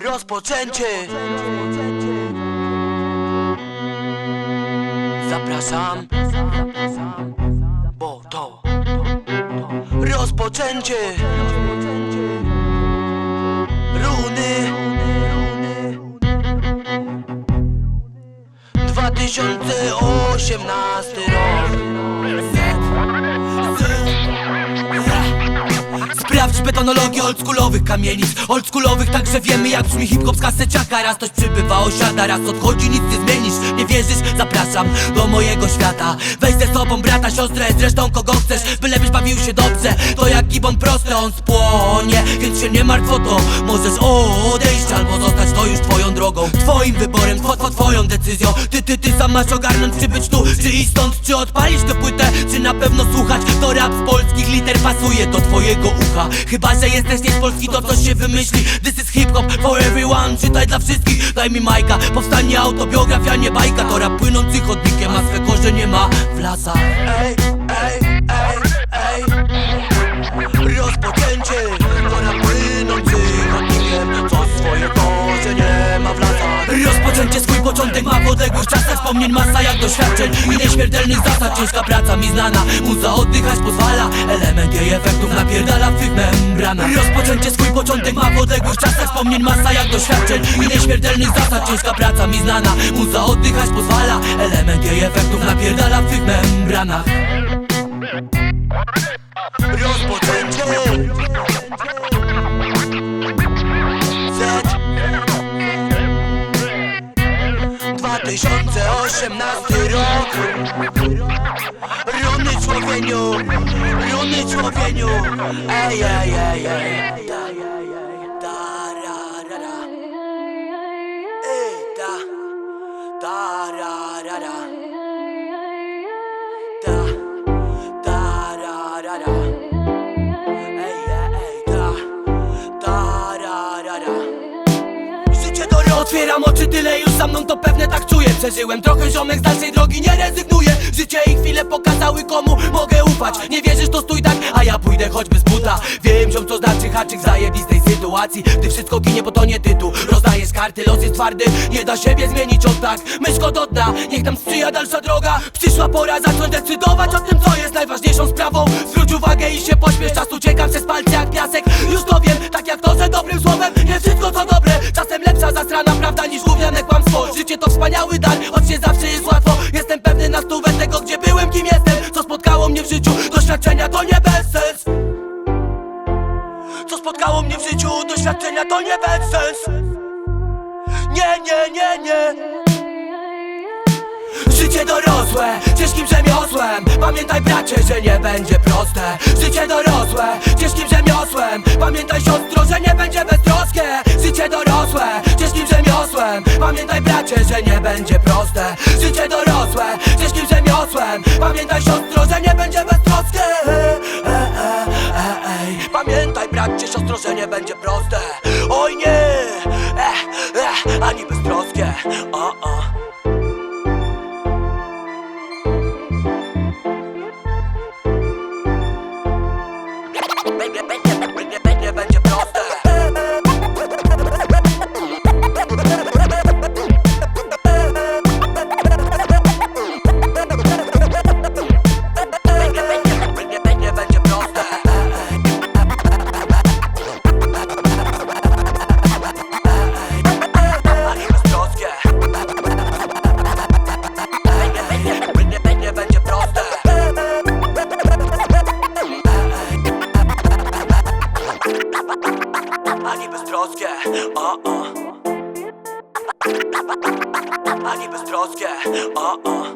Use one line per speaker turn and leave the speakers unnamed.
Rozpoczęcie. Zapraszam. Bo to Rozpoczęcie. Runy. 2018 rok Sprawdź betonologię oldschoolowych kamienic. Oldschoolowych także wiemy jak brzmi hip-hop z kaseciaka Raz ktoś przybywa, osiada, raz odchodzi, nic nie zmienisz Zapraszam do mojego świata. Weź ze sobą brata, siostrę, zresztą kogo chcesz Bylebyś bawił się dobrze. To jak gibon prosty, on spłonie Więc się nie martw o to. Możesz odejść albo zostać to już twoją drogą. Twoim wyborem, two, twoją decyzją. Ty, ty, ty sam masz ogarnąć czy być tu Czy iść stąd, czy odpalić tę płytę Czy na pewno słuchać? To rap z polskich liter pasuje do twojego ucha. Chyba, że jesteś nie z Polski, to coś się wymyśli. This is hip hop for everyone Czytaj dla wszystkich, daj mi majka Powstanie autobiografia, nie bajka To rap płynący chodnikiem, a swe korzenie ma w lasach. Ej, początek ma w odległych czasach Wspomnień masa jak doświadczeń. I nieśmiertelnych zasad Ciężka praca mi znana, muza oddychać pozwala Element jej efektów napierdala w tych membranach. Rozpoczęcie swój początek ma w odległych czasach Wspomnień masa jak doświadczeń. I nieśmiertelnych zasad Ciężka praca mi znana, muza oddychać pozwala Element jej efektów napierdala w tych membranach. Rozpoczęcie 2018 rok. Runy człowieniu Runy człowieniu. Ej, ej, ej, ej Otwieram oczy, tyle już za mną to pewne tak czuję. Przeżyłem trochę ziomek z dalszej drogi, nie rezygnuję. Życie i chwile pokazały komu mogę ufać. Nie wierzysz to stój tak, a ja pójdę choćby z buta. Wiem ziom co znaczy haczyk zajebistej sytuacji. Gdy wszystko ginie, bo to nie tytuł. Rozdajesz karty, los jest twardy Nie da siebie zmienić od tak. Myszko do dna, niech nam sprzyja dalsza droga. Przyszła pora zacząć decydować o tym co jest najważniejszą sprawą. Zwróć uwagę i się pośpiesz, czas ucieka przez palce jak piasek. Już to wiem, tak jak to, że dobrym słowem nie zasrana prawda niż gówniane kłamstwo. Życie to wspaniały dar, choć nie zawsze jest łatwo. Jestem pewny na stówę tego gdzie byłem, kim jestem. Co spotkało mnie w życiu, doświadczenia to nie bezsens Co spotkało mnie w życiu, doświadczenia to nie bezsens Nie, nie, nie, nie. Życie dorosłe, ciężkim rzemiosłem. Pamiętaj bracie, że nie będzie proste. Życie dorosłe, ciężkim rzemiosłem. Pamiętaj siostro, że nie będzie Pamiętaj bracie, że nie będzie proste. Życie dorosłe, ciężkim rzemiosłem Pamiętaj siostro, że nie będzie beztroskie e, e, e, ej. Pamiętaj bracie, siostro, że nie będzie proste. Oj nie, e, e, ani beztroskie o, o. Nie będzie Ani beztroskie o, o.